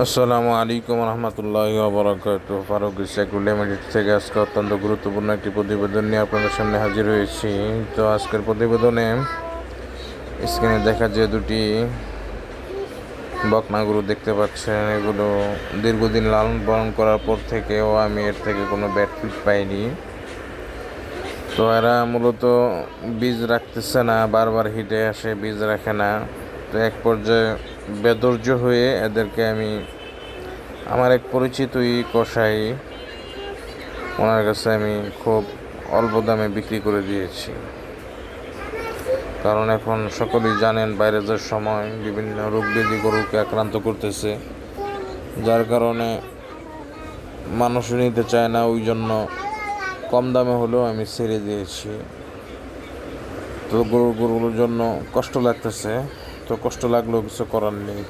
আসসালামু আলাইকুম রহমতুল্লাহ বরকাত ফারুক ইসাকুল লিমিটেড থেকে আজকে অত্যন্ত গুরুত্বপূর্ণ একটি প্রতিবেদন নিয়ে আপনাদের সামনে হাজির হয়েছি। তো আজকের প্রতিবেদনে স্ক্রিনে দেখা যে দুটি বকনাগুলো দেখতে পাচ্ছেন। এগুলো দীর্ঘদিন লালন পালন করার পর থেকেও আমি এর থেকে কোনো ব্যাড ফিট পাইনি। তো এরা মূলত বীজ রাখতেছে না, বারবার হিটে আসে, বীজ রাখে না। তো এক পর্যায়ে বেদর্য হয়ে এদেরকে আমি আমার এক পরিচিতই কষাই ওনার কাছে আমি খুব অল্প দামে বিক্রি করে দিয়েছি। কারণ এখন সকলেই জানেন বাইরে যাওয়ার সময় বিভিন্ন রোগ ব্যাধি গরুকে আক্রান্ত করতেছে, যার কারণে মানুষ নিতে চায় না, ওই জন্য কম দামে হলেও আমি ছেড়ে দিয়েছি। তো গরু, গরুগুলোর জন্য কষ্ট লাগতেছে। তো কষ্ট লাগল কিছু করার নেই।